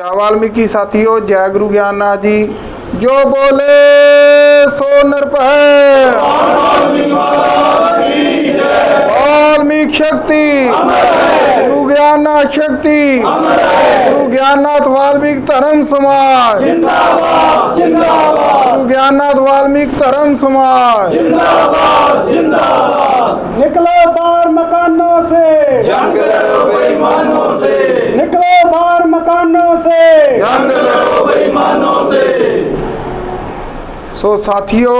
जय वाल्मीकि साथियों, जय गुरु ज्ञाननाथ जी। जो बोले, सो नृप वाल्मीकि शक्ति, गुरु ज्ञाननाथ शक्ति, गुरु ज्ञाननाथ वाल्मीकि धर्म समाज। गुरु ज्ञाननाथ वाल्मीकि धर्म समाज। निकलो बार मकानों से। जंग लड़ो बेईमानों से निकलो बाहर मकानों से जंग लड़ो बेईमानों से ਸੋ ਸਾਥੀਓ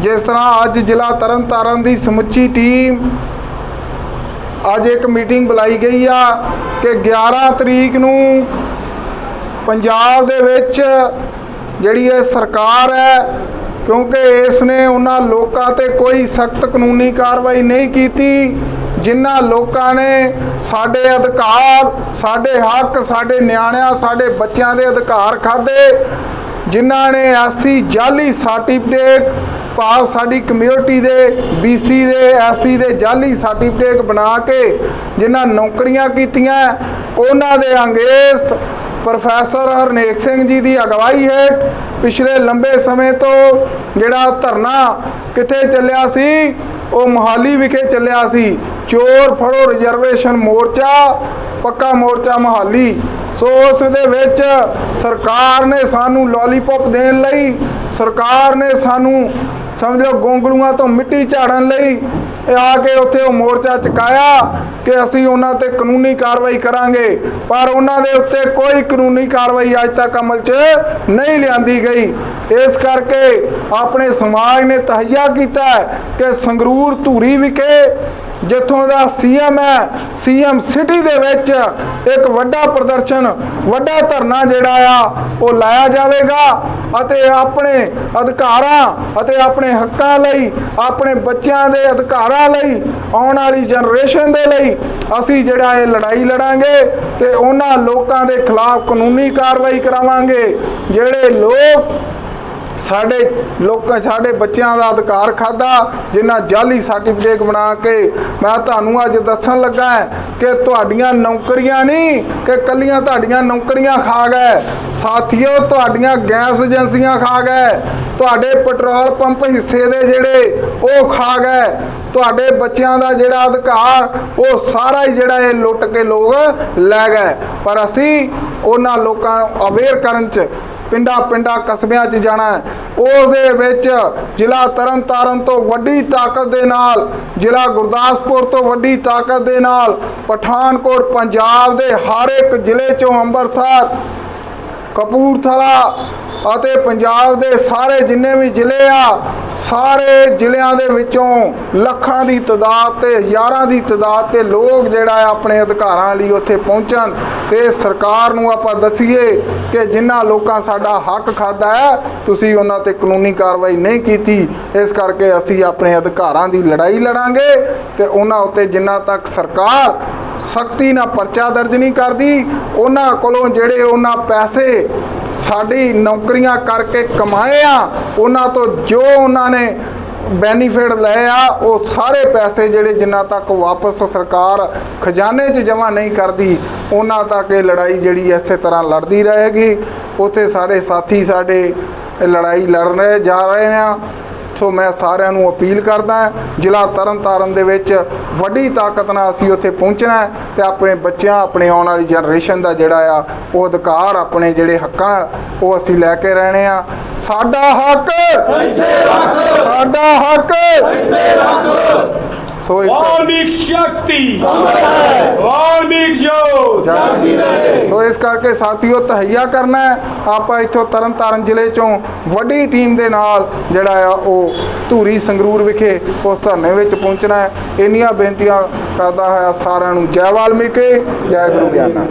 ਜਿਸ ਤਰ੍ਹਾਂ ਅੱਜ ਜ਼ਿਲ੍ਹਾ ਤਰਨਤਾਰਨ ਦੀ ਸਮੁੱਚੀ ਟੀਮ ਅੱਜ ਇੱਕ ਮੀਟਿੰਗ ਬੁਲਾਈ ਗਈ ਆ ਕਿ 11 ਤਰੀਕ ਨੂੰ ਪੰਜਾਬ ਦੇ ਵਿੱਚ ਜਿਹੜੀ ਇਹ ਸਰਕਾਰ ਹੈ ਕਿਉਂਕਿ ਇਸ ਨੇ ਉਹਨਾਂ ਲੋਕਾਂ ਤੇ ਕੋਈ ਸਖਤ ਕਾਨੂੰਨੀ ਕਾਰਵਾਈ ਨਹੀਂ ਕੀਤੀ ਜਿਨ੍ਹਾਂ ਲੋਕਾਂ ਨੇ ਸਾਡੇ ਅਧਿਕਾਰ, ਸਾਡੇ ਹੱਕ, ਸਾਡੇ ਨਿਆਣਿਆਂ, ਸਾਡੇ ਬੱਚਿਆਂ ਦੇ ਅਧਿਕਾਰ ਖਾਦੇ ਜਿਨ੍ਹਾਂ ਨੇ ਐਸੀ ਜਾਲੀ ਸਰਟੀਫਿਕੇਟ ਭਾਵ ਸਾਡੀ ਕਮਿਊਨਿਟੀ ਦੇ ਬੀਸੀ ਦੇ ਐਸਸੀ ਦੇ ਜਾਲੀ ਸਰਟੀਫਿਕੇਟ ਬਣਾ ਕੇ ਜਿਨ੍ਹਾਂ ਨੌਕਰੀਆਂ ਕੀਤੀਆਂ, ਉਹਨਾਂ ਦੇ ਅੰਗੇਸਟ ਪ੍ਰੋਫੈਸਰ ਹਰਨੇਕ ਸਿੰਘ ਜੀ ਦੀ ਅਗਵਾਈ ਹੇਠ ਪਿਛਲੇ ਲੰਬੇ ਸਮੇਂ ਤੋਂ ਜਿਹੜਾ ਧਰਨਾ ਕਿੱਥੇ ਚੱਲਿਆ ਸੀ, ਉਹ ਮੋਹਾਲੀ ਵਿਖੇ ਚੱਲਿਆ ਸੀ। ਚੋਰ ਫੜੋ ਰਿਜ਼ਰਵੇਸ਼ਨ ਮੋਰਚਾ, ਪੱਕਾ ਮੋਰਚਾ ਮੋਹਾਲੀ। ਸੋ ਉਸ ਦੇ ਵਿੱਚ ਸਰਕਾਰ ਨੇ ਸਾਨੂੰ ਲੋਲੀਪੌਪ ਦੇਣ ਲਈ, ਸਰਕਾਰ ਨੇ ਸਾਨੂੰ, ਸਮਝ ਲਓ ਗੋਂਗਲੂਆਂ ਤੋਂ ਮਿੱਟੀ ਝਾੜਨ ਲਈ ਆ ਕੇ ਉੱਥੇ ਉਹ ਮੋਰਚਾ ਚੁਕਾਇਆ ਕਿ ਅਸੀਂ ਉਹਨਾਂ ਤੇ ਕਾਨੂੰਨੀ ਕਾਰਵਾਈ ਕਰਾਂਗੇ। ਪਰ ਉਹਨਾਂ ਦੇ ਉੱਤੇ ਕੋਈ ਕਾਨੂੰਨੀ ਕਾਰਵਾਈ ਅੱਜ ਤੱਕ ਅਮਲ 'ਚ ਨਹੀਂ ਲਿਆਂਦੀ ਗਈ। ਇਸ ਕਰਕੇ ਆਪਣੇ ਸਮਾਜ ਨੇ ਤਹਈਆ ਕੀਤਾ ਕਿ ਸੰਗਰੂਰ ਧੂਰੀ ਵਿਖੇ ਜਿੱਥੋਂ ਦਾ ਸੀਐਮ ਹੈ, ਸੀਐਮ ਸਿਟੀ ਦੇ ਵਿੱਚ ਇੱਕ ਵੱਡਾ ਪ੍ਰਦਰਸ਼ਨ, ਵੱਡਾ ਧਰਨਾ ਜਿਹੜਾ ਆ, ਉਹ ਲਾਇਆ ਜਾਵੇਗਾ ਅਤੇ ਆਪਣੇ ਅਧਿਕਾਰਾਂ ਅਤੇ ਆਪਣੇ ਹੱਕਾਂ ਲਈ, ਆਪਣੇ ਬੱਚਿਆਂ ਦੇ ਅਧਿਕਾਰਾਂ ਲਈ, ਆਉਣ ਵਾਲੀ ਜਨਰੇਸ਼ਨ ਦੇ ਲਈ ਅਸੀਂ ਜਿਹੜਾ ਇਹ ਲੜਾਈ ਲੜਾਂਗੇ ਤੇ ਉਹਨਾਂ ਲੋਕਾਂ ਦੇ ਖਿਲਾਫ ਕਾਨੂੰਨੀ ਕਾਰਵਾਈ ਕਰਾਵਾਂਗੇ, ਜਿਹੜੇ ਲੋਕ ਸਾਡੇ ਲੋਕਾਂ, ਸਾਡੇ ਬੱਚਿਆਂ ਦਾ ਅਧਿਕਾਰ ਖਾਦਾ ਜਿਨ੍ਹਾਂ ਜਾਲੀ ਸਰਟੀਫਿਕੇਟ ਬਣਾ ਕੇ ਮੈਂ ਤੁਹਾਨੂੰ ਅੱਜ ਦੱਸਣ ਲੱਗਾ ਕਿ ਤੁਹਾਡੀਆਂ ਨੌਕਰੀਆਂ ਨਹੀਂ, ਕਿ ਕੱਲੀਆਂ ਤੁਹਾਡੀਆਂ ਨੌਕਰੀਆਂ ਖਾ ਗਏ। ਸਾਥੀਓ, ਤੁਹਾਡੀਆਂ ਗੈਸ ਏਜੰਸੀਆਂ ਖਾ ਗਏ। ਤੁਹਾਡੇ ਪੈਟਰੋਲ ਪੰਪ ਹਿੱਸੇ ਦੇ ਜਿਹੜੇ ਉਹ ਖਾ ਗਏ। ਤੁਹਾਡੇ ਬੱਚਿਆਂ ਦਾ ਜਿਹੜਾ ਅਧਿਕਾਰ, ਉਹ ਸਾਰਾ ਹੀ ਜਿਹੜਾ ਇਹ ਲੁੱਟ ਕੇ ਲੋਕ ਲੈ ਗਏ। ਪਰ ਅਸੀਂ ਉਹਨਾਂ ਲੋਕਾਂ ਨੂੰ ਅਵੇਅਰ ਕਰਨ 'ਚ ਪਿੰਡਾਂ ਪਿੰਡਾਂ ਕਸਬਿਆਂ 'ਚ ਜਾਣਾ ਹੈ। ਉਸ ਦੇ ਵਿੱਚ ਜ਼ਿਲ੍ਹਾ ਤਰਨਤਾਰਨ ਤੋਂ ਵੱਡੀ ਤਾਕਤ ਦੇ ਨਾਲ, ਜ਼ਿਲ੍ਹਾ ਗੁਰਦਾਸਪੁਰ ਤੋਂ ਵੱਡੀ ਤਾਕਤ ਦੇ ਨਾਲ, ਪਠਾਨਕੋਟ, ਪੰਜਾਬ ਦੇ ਹਰ ਇੱਕ ਜ਼ਿਲ੍ਹੇ 'ਚੋਂ ਅੰਮ੍ਰਿਤਸਰ, ਕਪੂਰਥਲਾ ਅਤੇ ਪੰਜਾਬ ਦੇ ਸਾਰੇ ਜਿੰਨੇ ਵੀ ਜ਼ਿਲ੍ਹੇ ਆ, ਸਾਰੇ ਜ਼ਿਲ੍ਹਿਆਂ ਦੇ ਵਿੱਚੋਂ ਲੱਖਾਂ ਦੀ ਤਦਾਦ ਤੇ ਹਜ਼ਾਰਾਂ ਦੀ ਤਦਾਦ ਤੇ ਲੋਕ ਜਿਹੜਾ ਹੈ ਆਪਣੇ ਅਧਿਕਾਰਾਂ ਲਈ ਉੱਥੇ ਪਹੁੰਚਣ ਤੇ ਸਰਕਾਰ ਨੂੰ ਆਪਾਂ ਦੱਸੀਏ ਕਿ ਜਿਨ੍ਹਾਂ ਲੋਕਾਂ ਸਾਡਾ ਹੱਕ ਖਾਦਾ ਹੈ, ਤੁਸੀਂ ਉਹਨਾਂ ਤੇ ਕਾਨੂੰਨੀ ਕਾਰਵਾਈ ਨਹੀਂ ਕੀਤੀ। ਇਸ ਕਰਕੇ ਅਸੀਂ ਆਪਣੇ ਅਧਿਕਾਰਾਂ ਦੀ ਲੜਾਈ ਲੜਾਂਗੇ ਤੇ ਉਹਨਾਂ ਉੱਤੇ ਜਿੰਨਾ ਤੱਕ ਸਰਕਾਰ ਸਖਤੀ ਨਾਲ ਪਰਚਾ ਦਰਜ ਨਹੀਂ ਕਰਦੀ, ਉਹਨਾਂ ਕੋਲੋਂ ਜਿਹੜੇ ਉਹਨਾਂ ਪੈਸੇ ਸਾਡੀ ਨੌਕਰੀਆਂ ਕਰਕੇ ਕਮਾਏ ਆ, ਉਹਨਾਂ ਤੋਂ ਜੋ ਉਹਨਾਂ ਨੇ ਬੈਨੀਫਿਟ ਲਏ ਆ, ਉਹ ਸਾਰੇ ਪੈਸੇ ਜਿਹੜੇ ਜਿੰਨਾ ਤੱਕ ਵਾਪਸ ਸਰਕਾਰ ਖਜ਼ਾਨੇ 'ਚ ਜਮ੍ਹਾਂ ਨਹੀਂ ਕਰਦੀ, ਉਹਨਾਂ ਤੱਕ ਇਹ ਲੜਾਈ ਜਿਹੜੀ ਇਸੇ ਤਰ੍ਹਾਂ ਲੜਦੀ ਰਹੇਗੀ। ਉੱਥੇ ਸਾਰੇ ਸਾਥੀ ਸਾਡੇ ਲੜਾਈ ਲੜ ਰਹੇ ਜਾ ਰਹੇ ਨੇ ਸੋ ਮੈਂ ਸਾਰਿਆਂ ਨੂੰ ਅਪੀਲ ਕਰਦਾ ਜ਼ਿਲ੍ਹਾ ਤਰਨਤਾਰਨ ਦੇ ਵਿੱਚ ਵੱਡੀ ਤਾਕਤ ਨਾਲ ਅਸੀਂ ਉੱਥੇ ਪਹੁੰਚਣਾ ਤੇ ਆਪਣੇ ਬੱਚਿਆਂ ਆਪਣੇ ਆਉਣ ਵਾਲੀ ਜਨਰੇਸ਼ਨ ਦਾ ਜਿਹੜਾ ਆ ਉਹ ਅਧਿਕਾਰ ਆਪਣੇ ਜਿਹੜੇ ਹੱਕਾਂ ਉਹ ਅਸੀਂ ਲੈ ਕੇ ਰਹਿਣੇ ਆ। ਸਾਡਾ ਹੱਕ! ਇੱਥੇ ਰੱਖ! ਸਾਡਾ ਹੱਕ! ਇੱਥੇ ਰੱਖ! ਸੋ ਇਸ ਵਾਲਮੀਕ ਸ਼ਕਤੀ! ਵਾਲਮੀਕ ਸੋ ਇਸ ਕਰਕੇ ਸਾਥੀਓ ਤਹਈਆ ਕਰਨਾ ਆਪਾਂ ਇੱਥੋਂ ਤਰਨਤਾਰਨ ਜ਼ਿਲ੍ਹੇ ਚੋਂ ਵੱਡੀ ਟੀਮ ਦੇ ਨਾਲ ਜਿਹੜਾ ਆ ਉਹ ਧੂਰੀ ਸੰਗਰੂਰ ਵਿਖੇ ਉਸ ਧਰਨੇ ਵਿੱਚ ਪਹੁੰਚਣਾ ਹੈ। ਇੰਨੀਆਂ ਬੇਨਤੀਆਂ ਕਰਦਾ ਹੋਇਆ ਸਾਰਿਆਂ ਨੂੰ ਜੈ ਵਾਲਮੀਕੀ ਜੈ ਗੁਰੂ ਗਿਆਨਾ।